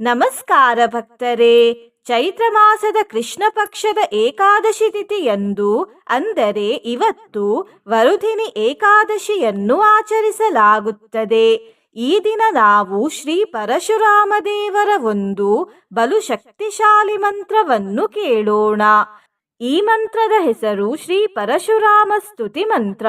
ನಮಸ್ಕಾರ ಭಕ್ತರೇ. ಚೈತ್ರ ಮಾಸದ ಕೃಷ್ಣ ಪಕ್ಷದ ಏಕಾದಶಿ ತಿಥಿಯಂದು ಅಂದರೆ ಇವತ್ತು ವರುಧಿನಿ ಏಕಾದಶಿಯನ್ನು ಆಚರಿಸಲಾಗುತ್ತದೆ. ಈ ದಿನ ನಾವು ಶ್ರೀ ಪರಶುರಾಮ ದೇವರ ಒಂದು ಬಲು ಶಕ್ತಿಶಾಲಿ ಮಂತ್ರವನ್ನು ಕೇಳೋಣ. ಈ ಮಂತ್ರದ ಹೆಸರು ಶ್ರೀ ಪರಶುರಾಮ ಸ್ತುತಿ ಮಂತ್ರ.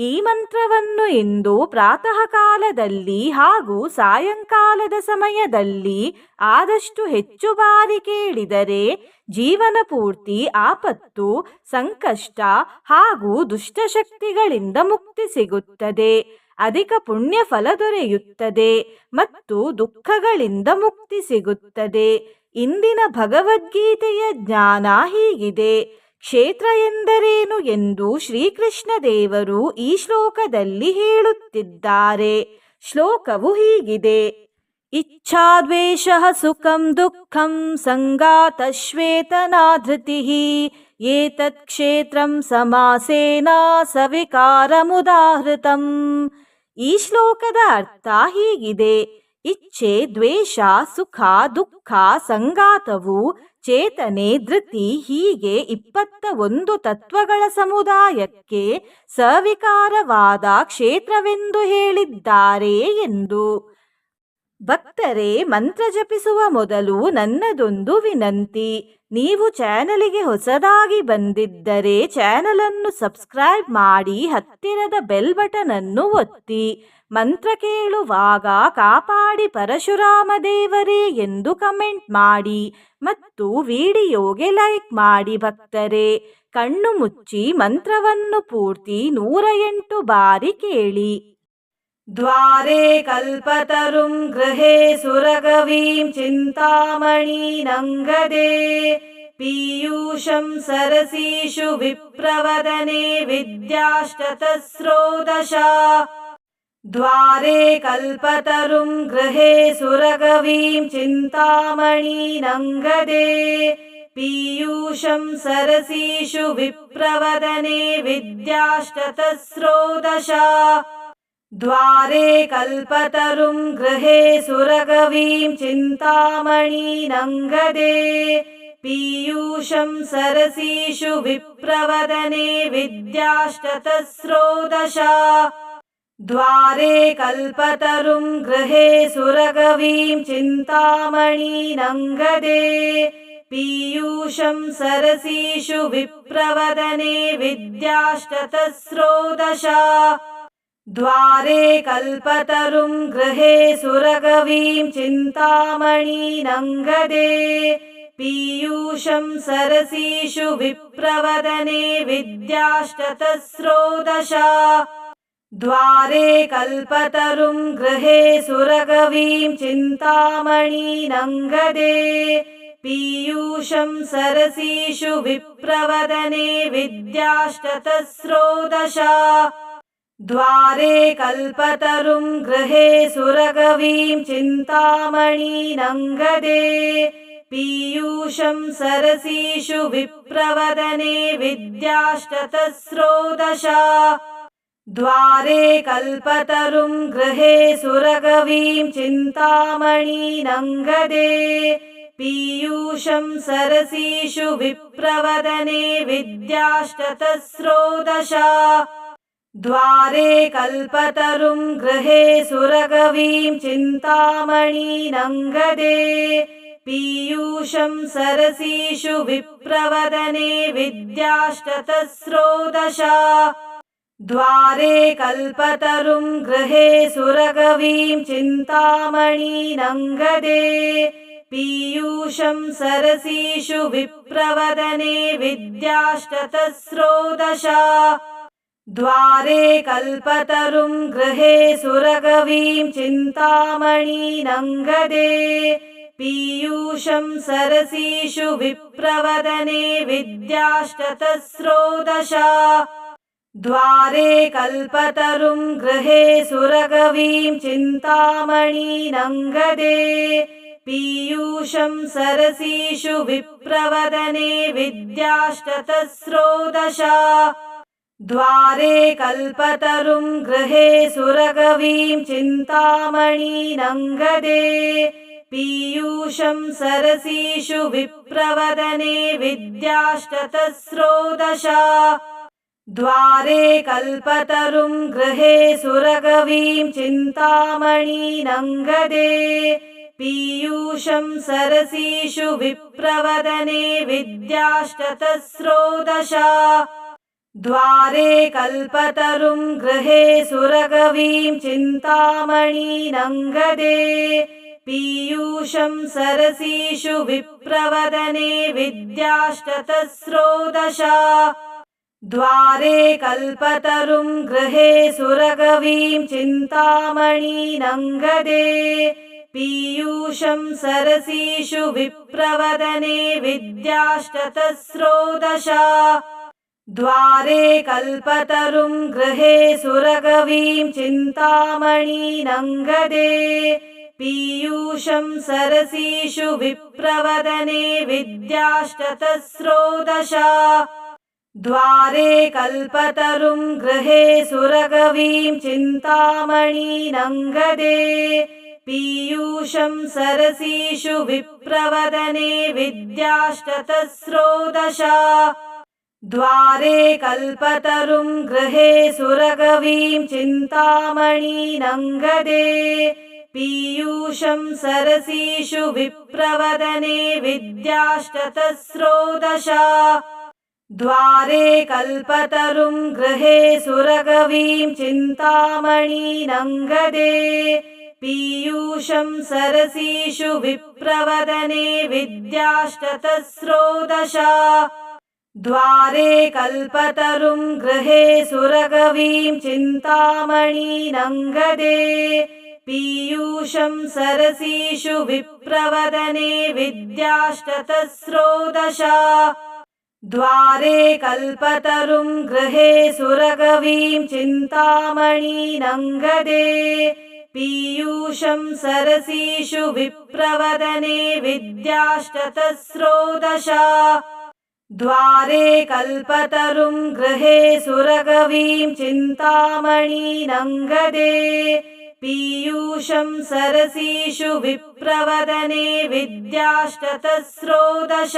ಈ ಮಂತ್ರವನ್ನು ಇಂದು ಪ್ರಾತಃ ಕಾಲದಲ್ಲಿ ಹಾಗೂ ಸಾಯಂಕಾಲದ ಸಮಯದಲ್ಲಿ ಆದಷ್ಟು ಹೆಚ್ಚು ಬಾರಿ ಕೇಳಿದರೆ ಜೀವನ ಪೂರ್ತಿ ಆಪತ್ತು, ಸಂಕಷ್ಟ ಹಾಗೂ ದುಷ್ಟಶಕ್ತಿಗಳಿಂದ ಮುಕ್ತಿ ಸಿಗುತ್ತದೆ. ಅಧಿಕ ಪುಣ್ಯ ಫಲ ದೊರೆಯುತ್ತದೆ ಮತ್ತು ದುಃಖಗಳಿಂದ ಮುಕ್ತಿ ಸಿಗುತ್ತದೆ. ಇಂದಿನ ಭಗವದ್ಗೀತೆಯ ಜ್ಞಾನ ಹೀಗಿದೆ. ಕ್ಷೇತ್ರ ಎಂದರೇನು ಎಂದು ಶ್ರೀಕೃಷ್ಣ ದೇವರು ಈ ಶ್ಲೋಕದಲ್ಲಿ ಹೇಳುತ್ತಿದ್ದಾರೆ. ಶ್ಲೋಕವು ಹೀಗಿದೆ. ಇಚ್ಛಾದ್ವೇಷ ಸುಖಂ ದುಃಖಂ ಸಂಗಾತಶ್ವೇತನಾಧೃತಿ. ಏತತ್ ಕ್ಷೇತ್ರಂ ಸಮಾಸೇನ ಈ ಶ್ಲೋಕದ ಅರ್ಥ ಹೀಗಿದೆ. ಇಚ್ಛೆ, ದ್ವೇಷ, ಸುಖ, ದುಃಖ, ಸಂಗಾತವು ಚೇತನೆ ಧೃತಿ ಹೀಗೆ ಇಪ್ಪತ್ತ ಒಂದು ತತ್ವಗಳ ಸಮುದಾಯಕ್ಕೆ ಸವಿಕಾರವಾದ ಕ್ಷೇತ್ರವೆಂದು ಹೇಳಿದ್ದಾರೆ ಎಂದು. ಭಕ್ತರೇ, ಮಂತ್ರ ಜಪಿಸುವ ಮೊದಲು ನನ್ನದೊಂದು ವಿನಂತಿ. ನೀವು ಚಾನಲಿಗೆ ಹೊಸದಾಗಿ ಬಂದಿದ್ದರೆ ಚಾನಲನ್ನು ಸಬ್ಸ್ಕ್ರೈಬ್ ಮಾಡಿ ಹತ್ತಿರದ ಬೆಲ್ ಬಟನ್ ಅನ್ನು ಒತ್ತಿ. ಮಂತ್ರ ಕೇಳುವಾಗ ಕಾಪಾಡಿ ಪರಶುರಾಮ ದೇವರೇ ಎಂದು ಕಮೆಂಟ್ ಮಾಡಿ ಮತ್ತು ವಿಡಿಯೋಗೆ ಲೈಕ್ ಮಾಡಿ ಭಕ್ತರೆ. ಕಣ್ಣು ಮುಚ್ಚಿ ಮಂತ್ರವನ್ನು ಪೂರ್ತಿ ನೂರ ಎಂಟು ಬಾರಿ ಕೇಳಿ. ದ್ವಾರೆ ಕಲ್ಪತರುಂ ಗೃಹೇ ಸುರಗವೀಂ ಚಿಂತಾಮಣಿ ನಂಗದೆ. ಪೀಯೂಷಂ ಸರಸೀಷು ವಿಪ್ರವದನೆ ವಿದ್ಯಾಷ್ಟತಸ್ರೋದಶ द्वारे कल्पतरुं गृहे सुरगवीं चिन्तामणीनङ्गदे पीयूषं सरसीषु विप्रवदने विद्याष्टतस्रोदश। द्वारे कल्पतरुं गृहे सुरगवीं चिन्तामणीनङ्गदे पीयूषं सरसीषु विप्रवदने विद्याष्टतस्रोदश द्वारे कल्पतरुं गृहे सुरगवीं चिन्तामणीनङ्गदे पीयूषं सरसीषु विप्रवदने विद्याष्टतस्रोदश। द्वारे कल्पतरुं गृहे सुरगवीं चिन्तामणीनङ्गदे पीयूषं सरसीषु विप्रवदने विद्याष्टतस्रोदश द्वारे कल्पतरुं गृहे सुरगवीं चिन्तामणीनङ्गदे पीयूषं सरसीषु विप्रवदने विद्याष्टतस्रोदश। द्वारे कल्पतरुं गृहे सुरगवीं चिन्तामणीनङ्गदे पीयूषं सरसीषु विप्रवदने विद्याष्टतस्रोदश द्वारे कल्पतरुं गृहे सुरगवीं चिन्तामणीनङ्गदे पीयूषं सरसीषु विप्रवदने विद्याष्टतस्रोदश। द्वारे कल्पतरुं गृहे सुरगवीं चिन्तामणीनङ्गदे पीयूषं सरसीषु विप्रवदने विद्याष्टतस्रोदश द्वारे कल्पतरुं गृहे सुरगवीं चिन्तामणीनङ्गदे पीयूषं सरसीषु विप्रवदने विद्याष्टतस्रोदश। द्वारे कल्पतरुं गृहे सुरगवीं चिन्तामणीनङ्गदे पीयूषं सरसीषु विप्रवदने विद्याष्टतस्रोदश द्वारे कल्पतरुं गृहे सुरगवीं चिन्तामणीनङ्गदे पीयूषं सरसीषु विप्रवदने विद्याष्टतस्रोदश। द्वारे कल्पतरुं गृहे सुरगवीं चिन्तामणीनङ्गदे पीयूषं सरसीषु विप्रवदने विद्याष्टतस्रोदश द्वारे कल्पतरुं गृहे सुरगवीं चिन्तामणिनङ्गदे पीयूषं सरसीषु विप्रवदने विद्याष्टतस्रोदश। द्वारे कल्पतरुं गृहे सुरगवीं चिन्तामणिनङ्गदे पीयूषं सरसीषु विप्रवदने विद्याष्टतस्रोदश द्वारे कल्पतरुं गृहे सुरगवीं चिन्तामणिनङ्गदे पीयूषं सरसीषु विप्रवदने विद्याष्टतस्रोदश। द्वारे कल्पतरुं गृहे सुरगवीं चिन्तामणिनङ्गदे पीयूषं सरसीषु विप्रवदने विद्याष्टतस्रोदश द्वारे कल्पतरुं गृहे सुरगवीं चिन्तामणिनङ्गदे पीयूषं सरसीषु विप्रवदने विद्याष्टतस्रोदश। द्वारे कल्पतरुं गृहे सुरगवीं चिन्तामणिनङ्गदे पीयूषं सरसीषु विप्रवदने विद्याष्टतस्रोदश द्वारे कल्पतरुं गृहे सुरगवीं चिन्तामणिनङ्गदे पीयूषं सरसीषु विप्रवदने विद्याष्टतस्रोदश। द्वारे कल्पतरुं गृहे सुरगवीं चिन्तामणिनङ्गदे पीयूषं सरसीषु विप्रवदने विद्याष्टतस्रोदश द्वारे कल्पतरुं गृहे सुरगवीं चिन्तामणिनङ्गदे पीयूषं सरसीषु विप्रवदने विद्याष्टतस्रोदश। द्वारे कल्पतरुं गृहे सुरगवीं चिन्तामणिनङ्गदे पीयूषं सरसीषु विप्रवदने विद्याष्टतस्रोदश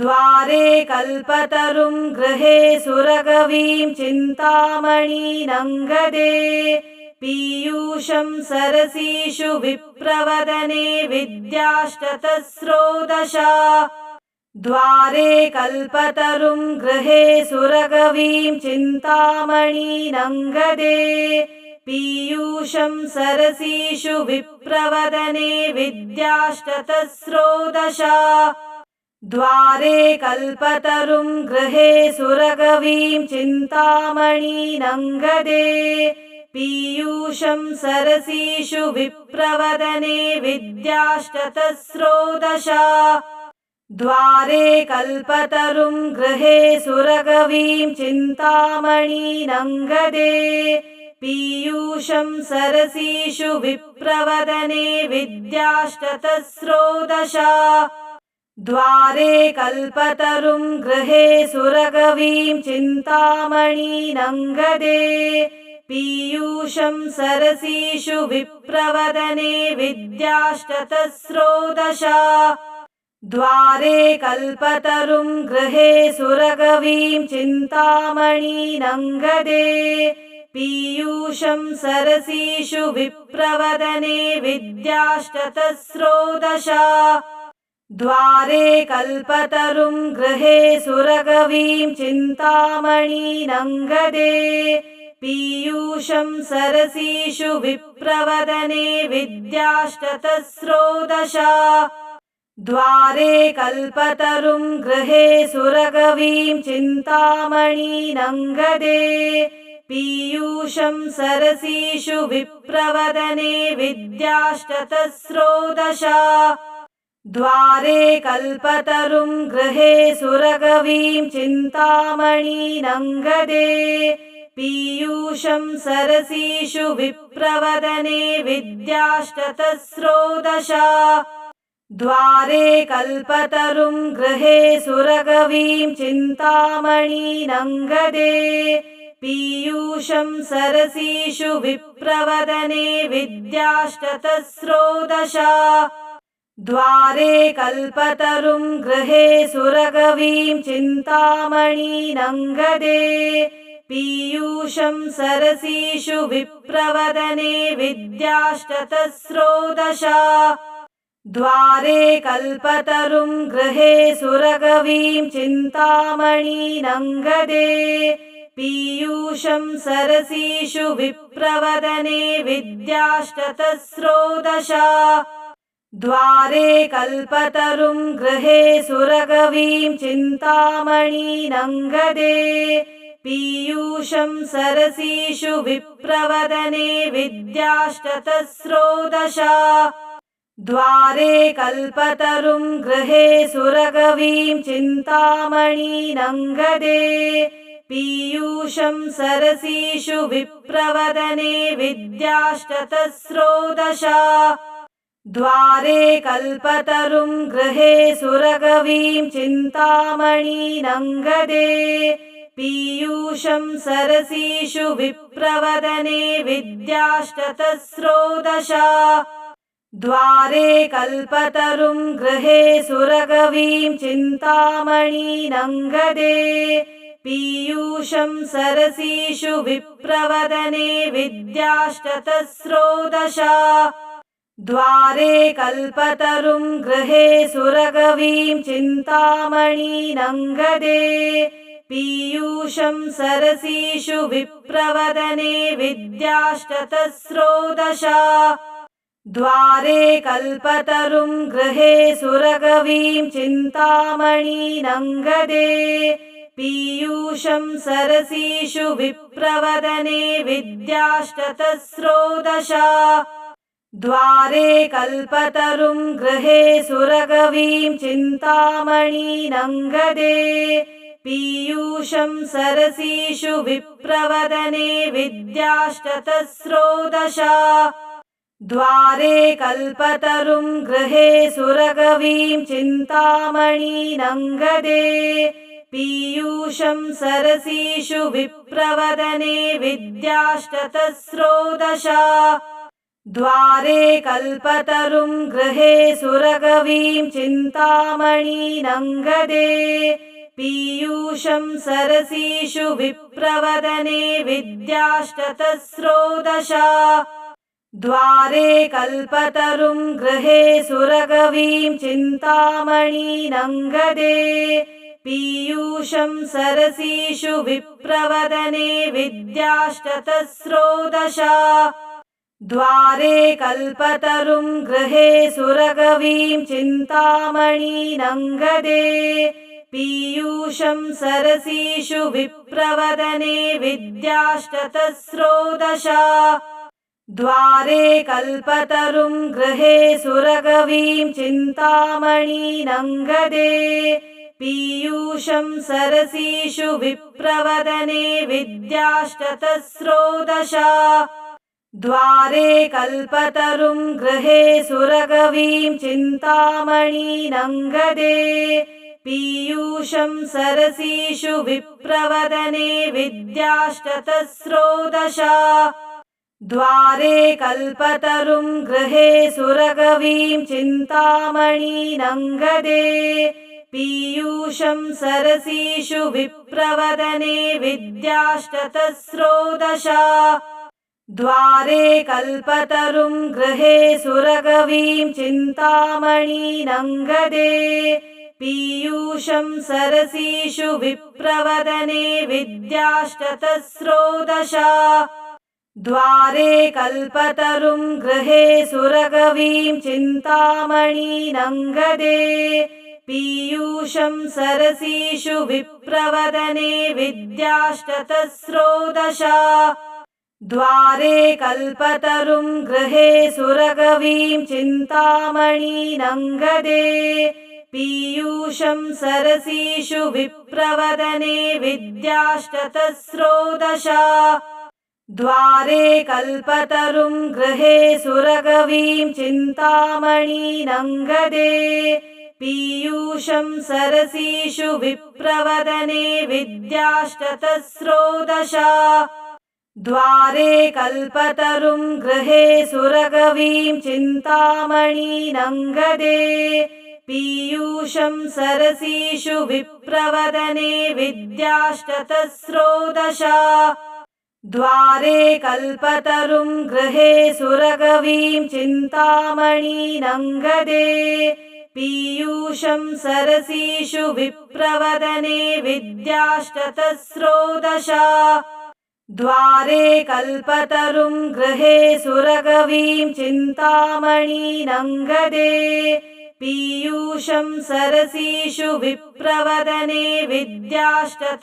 द्वारे कल्पतरुं गृहे सुरगवीं चिन्तामणिनङ्गदे पीयूषं सरसीषु विप्रवदने विद्याष्टतस्रोदश। द्वारे कल्पतरुं गृहे सुरगवीं चिन्तामणिनङ्गदे पीयूषं सरसीषु विप्रवदने विद्याष्टतस्रोदश द्वारे कल्पतरुं गृहे सुरगवीं चिन्तामणिनङ्गदे पीयूषं सरसीषु विप्रवदने विद्याष्टतस्रोदश। द्वारे कल्पतरुं गृहे सुरगवीं चिन्तामणिनङ्गदे पीयूषं सरसीषु विप्रवदने विद्याष्टतस्रोदश द्वारे कल्पतरुं गृहे सुरगवीं चिन्तामणिनङ्गदे पीयूषं सरसीषु विप्रवदने विद्याष्टतस्रोदश। द्वारे कल्पतरुं गृहे सुरगवीं चिन्तामणिनङ्गदे पीयूषं सरसीषु विप्रवदने विद्याष्टतस्रोदश द्वारे कल्पतरुं गृहे सुरगवीं चिन्तामणिनङ्गदे पीयूषं सरसीषु विप्रवदने विद्याष्टतस्रोदश। द्वारे कल्पतरुं गृहे सुरगवीं चिन्तामणिनङ्गदे पीयूषं सरसीषु विप्रवदने विद्याष्टतस्रोदश द्वारे कल्पतरुं गृहे सुरगवीं चिन्तामणिनङ्गदे पीयूषं सरसीषु विप्रवदने विद्याष्टतस्रोदश। द्वारे कल्पतरुं गृहे सुरगवीं चिन्तामणिनङ्गदे पीयूषं सरसीषु विप्रवदने विद्याष्टतस्रोदश द्वारे कल्पतरुं गृहे सुरगवीं चिन्तामणिनङ्गदे पीयूषं सरसीषु विप्रवदने विद्याष्टतस्रोदश। द्वारे कल्पतरुं गृहे सुरगवीं चिन्तामणिनङ्गदे पीयूषं सरसीषु विप्रवदने विद्याष्टतस्रोदश द्वारे कल्पतरुं गृहे सुरगवीं चिन्तामणिनङ्गदे पीयूषं सरसीषु विप्रवदने विद्याष्टतस्रोदश। द्वारे कल्पतरुं गृहे सुरगवीं चिन्तामणिनङ्गदे पीयूषं सरसीषु विप्रवदने विद्याष्टतस्रोदश द्वारे कल्पतरुं गृहे सुरगवीं चिन्तामणिनङ्गदे पीयूषं सरसीषु विप्रवदने विद्याष्टतस्रोदश। द्वारे कल्पतरुं गृहे सुरगवीं चिन्तामणिनङ्गदे पीयूषं सरसीषु विप्रवदने विद्याष्टतस्रोदश द्वारे कल्पतरुं गृहे सुरगवीं चिन्तामणिनङ्गदे पीयूषं सरसीषु विप्रवदने विद्याष्टतस्रोदश। द्वारे कल्पतरुं गृहे सुरगवीं चिन्तामणिनङ्गदे पीयूषं सरसीषु विप्रवदने विद्याष्टतस्रोदश द्वारे कल्पतरुं गृहे सुरगवीं चिन्तामणिनङ्गदे पीयूषं सरसीषु विप्रवदने विद्याष्टतस्रोदश। द्वारे कल्पतरुं गृहे सुरगवीं चिन्तामणिनङ्गदे पीयूषं सरसीषु विप्रवदने विद्याष्टतस्रोदश द्वारे कल्पतरुं गृहे सुरगवीं चिन्तामणिनङ्गदे पीयूषं सरसीषु विप्रवदने विद्याष्टतस्रोदश। द्वारे कल्पतरुं गृहे सुरगवीं चिन्तामणिनङ्गदे पीयूषं सरसीषु विप्रवदने विद्याष्टतस्रोदश द्वारे कल्पतरुं गृहे सुरगवीं चिन्तामणिनङ्गदे पीयूषं सरसीषु विप्रवदने विद्याष्टतस्रोदश। द्वारे कल्पतरुं गृहे सुरगवीं चिन्तामणिनङ्गदे पीयूषं सरसीषु विप्रवदने विद्याष्टतस्रोदश द्वारे कल्पतरुं गृहे सुरगवीं चिन्तामणिनङ्गदे पीयूषं सरसीषु विप्रवदने विद्याष्टतस्रोदश। द्वारे कल्पतरुं गृहे सुरगवीं चिन्तामणिनङ्गदे पीयूषं सरसीषु विप्रवदने विद्याष्टतस्रोदश द्वारे कल्पतरुं गृहे सुरगवीं चिन्तामणिनङ्गदे पीयूषं सरसीषु विप्रवदने विद्याष्टतस्रोदश। द्वारे कल्पतरुं गृहे सुरगवीं चिन्तामणिनङ्गदे पीयूषं सरसीषु विप्रवदने विद्याष्टतस्रोदश द्वारे कल्पतरुं गृहे सुरगवीं चिन्तामणिनङ्गदे पीयूषं सरसीषु विप्रवदने विद्याष्टतस्रोदश। द्वारे कल्पतरुं गृहे सुरगवीं चिन्तामणिनङ्गदे पीयूषं सरसीषु विप्रवदने विद्याश्चतस्रोदश द्वारे कल्पतरुं गृहे सुरगवीं चिन्तामणिनङ्गदे पीयूषं सरसीषु विप्रवदने विद्याश्चतस्रोदश द्वारे कल्पतरुं गृहे सुरगवीं चिन्तामणिनङ्गदे पीयूषं सरसीषु विप्रवदने विद्याश्चतस्रोदश द्वारे कल्पतरुं गृहे सुरगवीं चिन्तामणिनङ्गदे पीयूषं सरसीषु विप्रवदने विद्याश्चतस्रोदश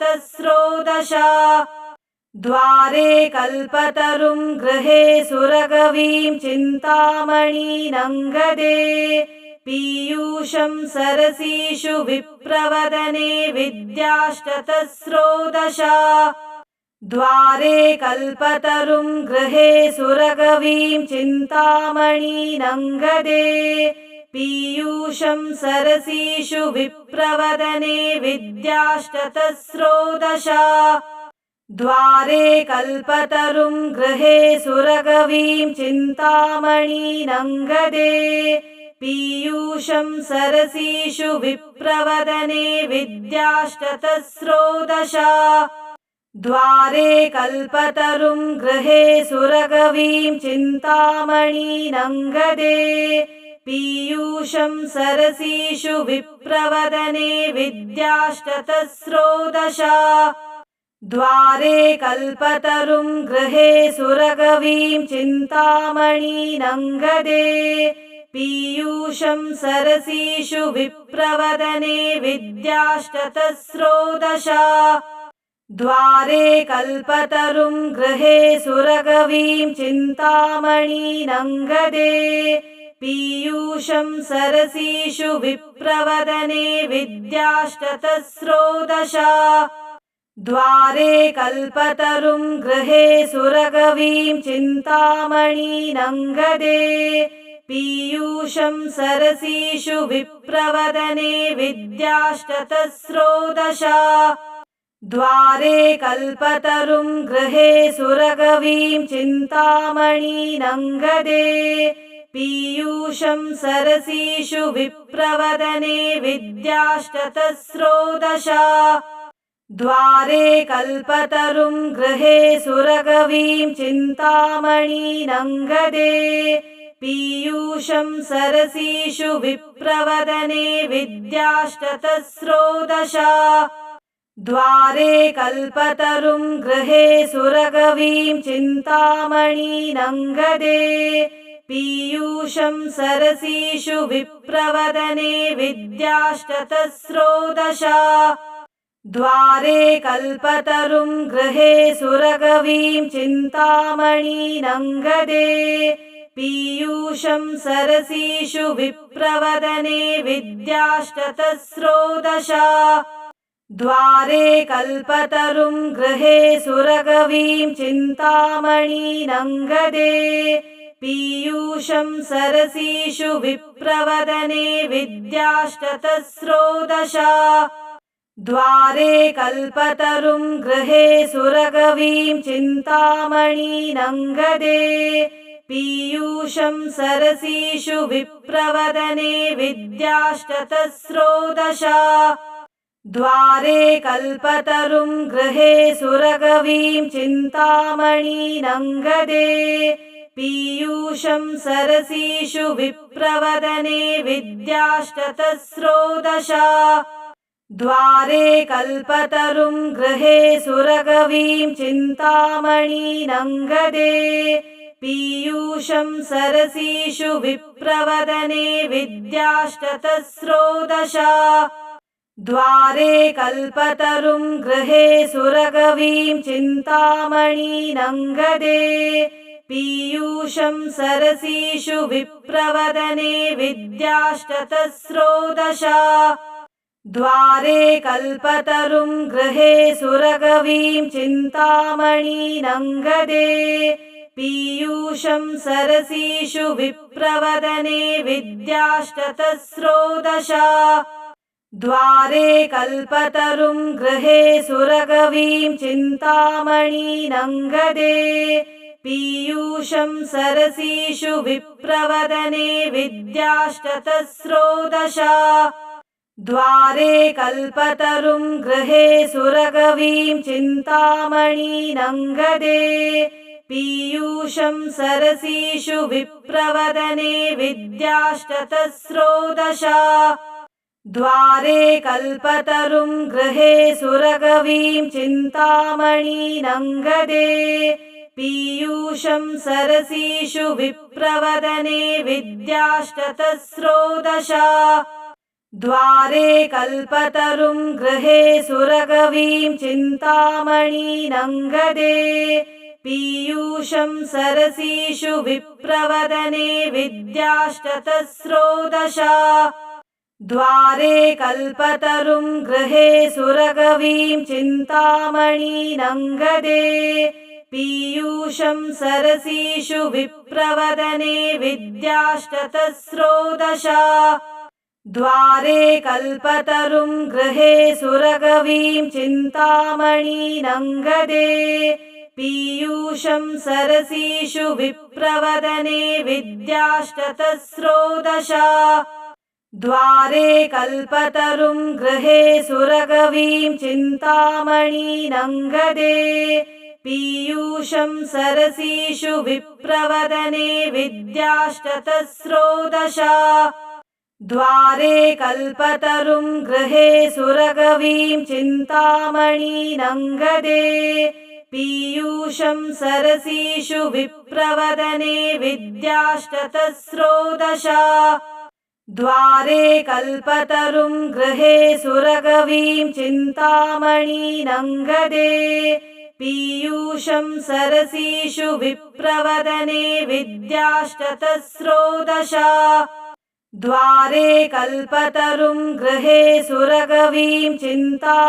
द्वारे कल्पतरुं गृहे सुरगवीं चिन्तामणिनङ्गदे पीयूषं सरसीषु विप्रवदने विद्याश्चतस्रोदश द्वारे कल्पतरुं गृहे सुरगवीं चिन्तामणिनङ्गदे पीयूषं सरसीषु विप्रवदने विद्याश्चतस्रोदश द्वारे कल्पतरुं गृहे सुरगवीं चिन्तामणिनङ्गदे पीयूषं सरसीषु विप्रवदने विद्याश्चतस्रोदश द्वारे कल्पतरुं गृहे सुरगवीं चिन्तामणिनङ्गदे पीयूषं सरसीषु विप्रवदने विद्याश्चतस्रोदश द्वारे कल्पतरुं गृहे सुरगवीं चिन्तामणिनङ्गदे पीयूषं सरसीषु विप्रवदने विद्याश्चतस्रोदश द्वारे कल्पतरुं गृहे सुरगवीं चिन्तामणिनङ्गदे पीयूषं सरसीषु विप्रवदने विद्याश्चतस्रोदश द्वारे कल्पतरुं गृहे सुरगवीं चिन्तामणिनङ्गदे पीयूषं सरसीषु विप्रवदने विद्याश्चतस्रोदश द्वारे कल्पतरुं गृहे सुरगवीं चिन्तामणिनङ्गदे पीयूषं सरसीषु विप्रवदने विद्याश्चतस्रोदश द्वारे कल्पतरुं गृहे सुरगवीं चिन्तामणिनङ्गदे पीयूषं सरसीषु विप्रवदने विद्याश्चतस्रोदश द्वारे कल्पतरुं गृहे सुरगवीं चिन्तामणिनङ्गदे पीयूषं सरसीषु विप्रवदने विद्याश्चतस्रोदश द्वारे कल्पतरुं गृहे सुरगवीं चिन्तामणिनङ्गदे पीयूषं सरसीषु विप्रवदने विद्याश्चतस्रोदश द्वारे कल्पतरुं गृहे सुरगवीं चिन्तामणिनङ्गदे पीयूषं सरसीषु विप्रवदने विद्याश्चतस्रोदश द्वारे कल्पतरुं गृहे सुरगवीं चिन्तामणिनङ्गदे पीयूषं सरसीषु विप्रवदने विद्याश्चतस्रोदश द्वारे कल्पतरुं गृहे सुरगवीं चिन्तामणिनङ्गदे पीयूषं सरसीषु विप्रवदने विद्याश्चतस्रोदश द्वारे कल्पतरुं गृहे सुरगवीं चिन्तामणिनङ्गदे पीयूषं सरसीषु विप्रवदने विद्याश्चतस्रोदश द्वारे कल्पतरुं गृहे सुरगवीं चिन्तामणिनङ्गदे पीयूषं सरसीषु विप्रवदने विद्याश्चतस्रोदश द्वारे कल्पतरुं गृहे सुरगवीं चिन्तामणिनङ्गदे पीयूषं सरसीषु विप्रवदने विद्याष्टतस्रोदश द्वारे कल्पतरुं गृहे सुरगवीं चिन्तामणीनङ्गदे पीयूषं सरसीषु विप्रवदने विद्याष्टतस्रोदश। द्वारे कल्पतरुं गृहे सुरगवीं चिन्तामणीनङ्गदे पीयूषं सरसीषु विप्रवदने विद्याष्टतस्रोदश द्वारे कल्पतरुं गृहे सुरगवीं चिन्तामणीनङ्गदे पीयूषं सरसीषु विप्रवदने विद्याष्टतस्रोदश। द्वारे कल्पतरुं गृहे सुरगवीं चिन्तामणीनङ्गदे पीयूषं सरसीषु विप्रवदने विद्याष्टतस्रोदश द्वारे कल्पतरुं गृहे सुरगवीं चिन्तामणीनङ्गदे पीयूषं सरसीषु विप्रवदने विद्याष्टतस्रोदश। द्वारे कल्पतरुं गृहे सुरगवीं चिन्तामणीनङ्गदे पीयूषं सरसीषु विप्रवदने विद्याष्टतस्रोदश द्वारे कल्पतरुं गृहे सुरगवीं चिन्तामणीनङ्गदे पीयूषं सरसीषु विप्रवदने विद्याष्टतस्रोदश। द्वारे कल्पतरुं गृहे सुरगवीं चिन्तामणीनङ्गदे पीयूषं सरसीषु विप्रवदने विद्याष्टतस्रोदश द्वारे कल्पतरुं गृहे सुरगवीं चिन्तामणीनङ्गदे पीयूषं सरसीषु विप्रवदने विद्याष्टतस्रोदश। द्वारे कल्पतरुं गृहे सुरगवीं चिन्तामणीनङ्गदे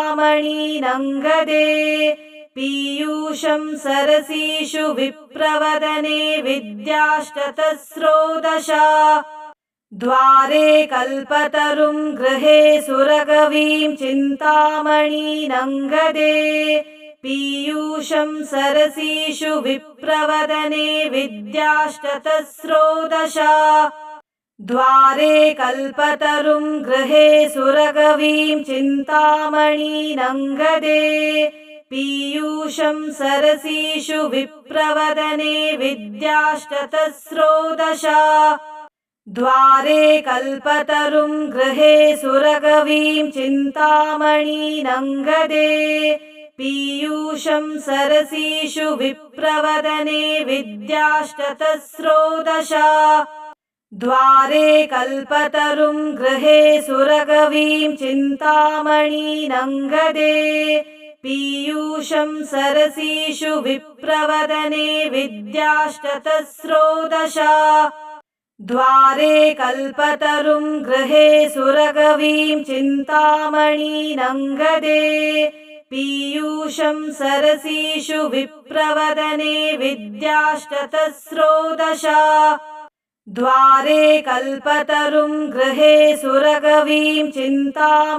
पीयूषं सरसीषु विप्रवदने विद्याष्टतस्रोदश द्वारे कल्पतरुं गृहे सुरगवीं चिन्तामणीनङ्गदे पीयूषं सरसीषु विप्रवदने विद्याष्टतस्रोदश। द्वारे कल्पतरुं गृहे सुरगवीं चिन्तामणीनङ्गदे पीयूषं सरसीषु विप्रवदने विद्याष्टतस्रोदश द्वारे कल्पतरुं गृहे सुरगवीं चिन्तामणीनङ्गदे पीयूषं सरसीषु विप्रवदने विद्याष्टतस्रोदश। द्वारे कल्पतरुं गृहे सुरगवीं चिन्तामणीनङ्गदे पीयूषं सरसीषु विप्रवदने विद्याष्टतस्रोदश द्वारे कल्पतरुं गृहे सुरगवीं चिन्तामणीनङ्गदे पीयूषं सरसीषु विप्रवदने विद्याष्टतस्रोदश। द्वारे कल्पतरुं गृहे सुरगवीं चिन्तामणीनङ्गदे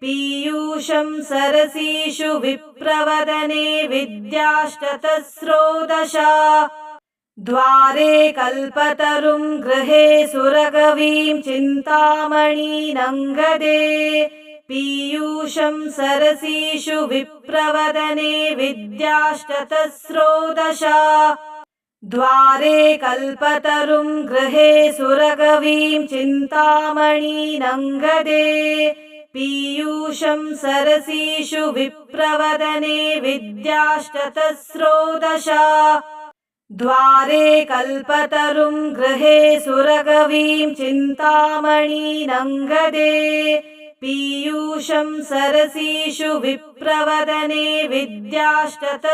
पीयूषं सरसीषु विप्रवदने विद्याष्टतस्रोदश द्वारे कल्पतरुं गृहे सुरगवीं चिन्तामणीनङ्गदे पीयूषं सरसीषु विप्रवदने विद्याष्टतस्रोदश। द्वारे कल्पतरुं गृहे सुरगवीं चिन्तामणीनङ्गदे पीयूषं सरसीषु विप्रवदने विद्याष्टतस्रोदश द्वारे कल्पतरुं गृहे सुरगवीं चिन्तामणीनङ्गदे पीयूषं सरसीषु विप्रवदने विद्याष्टतस्रोदश।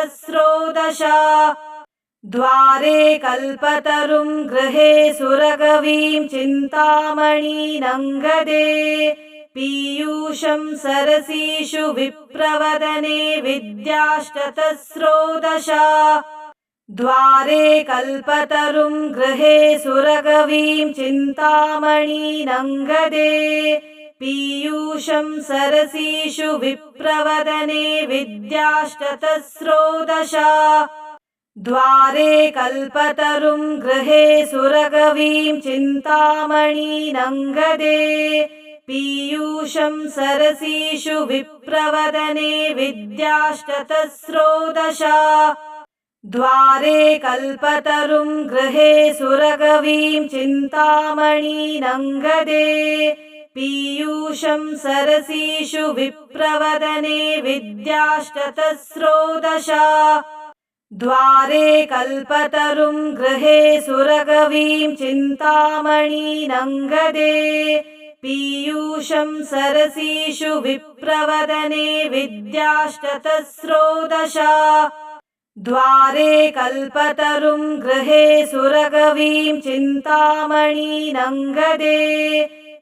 द्वारे कल्पतरुं गृहे सुरगवीं चिन्तामणीनङ्गदे पीयूषं सरसीषु विप्रवदने विद्याष्टतस्रोदशा द्वारे कल्पतरुं गृहे सुरगवीं चिन्तामणीनङ्गदे पीयूषं सरसीषु विप्रवदने विद्याष्टतस्रोदशा। द्वारे कल्पतरुं गृहे सुरगवीं चिन्तामणीनङ्गदे पीयूषं सरसीषु विप्रवदने विद्याष्टतस्रोदशा द्वारे कल्पतरुं गृहे सुरगवीं चिन्तामणीनङ्गदे पीयूषं सरसीषु विप्रवदने विद्याष्टतस्रोदशा। द्वारे कल्पतरुं गृहे सुरगवीं चिन्तामणीनङ्गदे पीयूषं सरसीषु विप्रवदने विद्याष्टतस्रोदशा द्वारे कल्पतरुं गृहे सुरगवीं चिन्तामणीनङ्गदे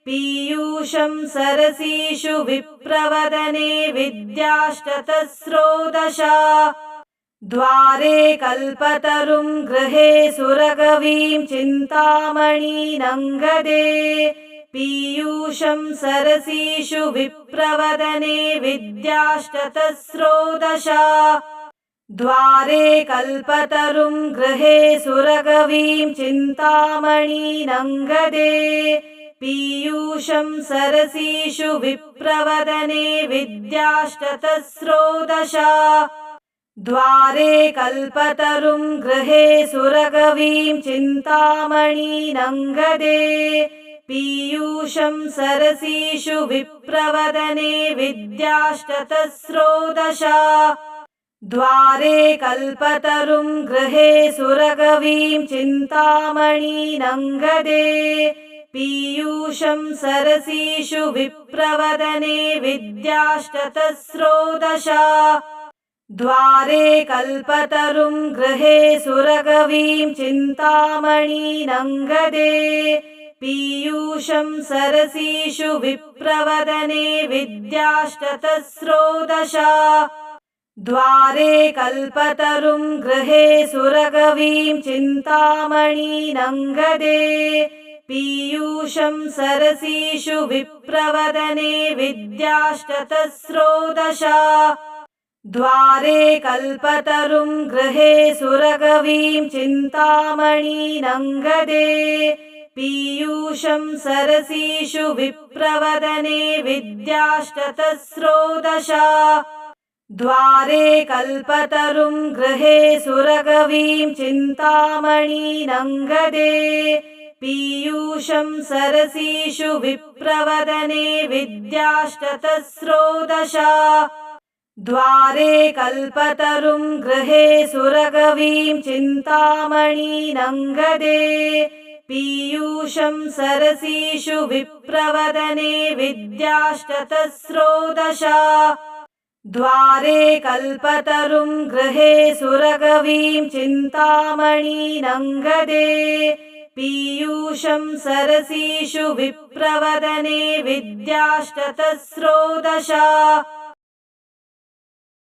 पीयूषं सरसीषु विप्रवदने विद्याष्टतस्रोदशा। द्वारे कल्पतरुं गृहे सुरगवीं चिन्तामणीनङ्गदे पीयूषं सरसीषु विप्रवदने विद्याष्टतस्रोदशा द्वारे कल्पतरुं गृहे सुरगवीं चिन्तामणीनङ्गदे पीयूषं सरसीषु विप्रवदने विद्याष्टतस्रोदशा। द्वारे कल्पतरुं गृहे सुरगवीं चिन्तामणीनङ्गदे पीयूषं सरसीषु विप्रवदने विद्याष्टतस्रोदशा द्वारे कल्पतरुं गृहे सुरगवीं चिन्तामणीनङ्गदे पीयूषं सरसीषु विप्रवदने विद्याष्टतस्रोदशा। द्वारे कल्पतरुं गृहे सुरगवीं चिन्तामणीनङ्गदे पीयूषं सरसीषु विप्रवदने विद्याष्टतस्रोदशा द्वारे कल्पतरुं गृहे सुरगवीं चिन्तामणीनङ्गदे पीयूषं सरसीषु विप्रवदने विद्याष्टतस्रोदशा। द्वारे कल्पतरुं गृहे सुरगवीं चिन्तामणीनङ्गदे पीयूषं सरसीषु विप्रवदने विद्याष्टतस्रोदशा द्वारे कल्पतरुं गृहे सुरगवीं चिन्तामणीनङ्गदे पीयूषं सरसीषु विप्रवदने विद्याष्टतस्रोदशा। द्वारे कल्पतरुं गृहे सुरगवीं चिन्तामणीनङ्गदे पीयूषं सरसीषु विप्रवदने विद्याष्टतस्रोदशा द्वारे कल्पतरुं गृहे सुरगवीं चिन्तामणीनङ्गदे पीयूषं सरसीषु विप्रवदने विद्याष्टतस्रोदशा